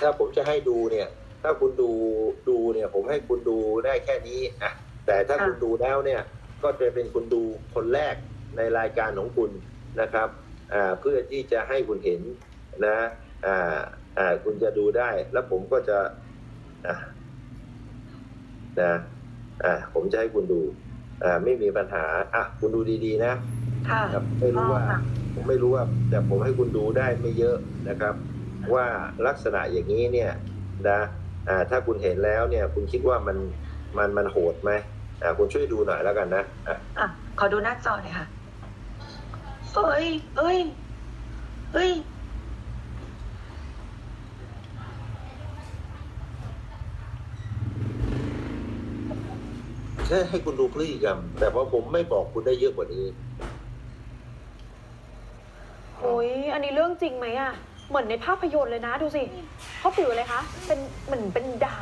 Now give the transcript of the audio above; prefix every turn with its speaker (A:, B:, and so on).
A: ถ้าผมจะให้ดูเนี่ย ถ้าคุณดูดูเนี่ย ผมให้คุณดูได้แค่นี้อะแต่ถ้า
B: ค่ะ
A: คุณดูแล้วเนี่ย ก็จะเป็นคุณดูคนแรกในรายการของคุณนะครับอ่าเพื่อที่จะให้คุณเห็นนะอ่าอ่าคุณจะดูได้ แล้วผมก็จะอะนะอ่าผมจะให้คุณดูอ่าไม่มีปัญหาอะคุณดูดีๆนะ
B: ค่ะ
A: ครับไม่รู้ว่า
B: อ๋อค่ะ
A: ผมไม่รู้ว่า แต่ผมให้คุณดูได้ไม่เยอะนะครับ ว่าลักษณะอย่างนี้เนี่ยนะอ่าถ้าคุณเห็นแล้วเนี่ยคุณคิดว่ามันมันมันโหดไหมอ่าคุณช่วยดูหน่อยแล้วกันนะอะ
B: อะขอดูหน้าจอหน่อยค่ะเอ้ยเอ้ยเอ้ย
A: แค่ให้คุณดูพฤติกรรม แต่ว่าผมไม่บอกคุณได้เยอะกว่านี้
C: โอ้ยอันนี้เรื่องจริงไหมอะ เหมือนในภาพยนตร์เลยนะดูสิเขาถืออะไรคะเป็นเหมือนเป็นดา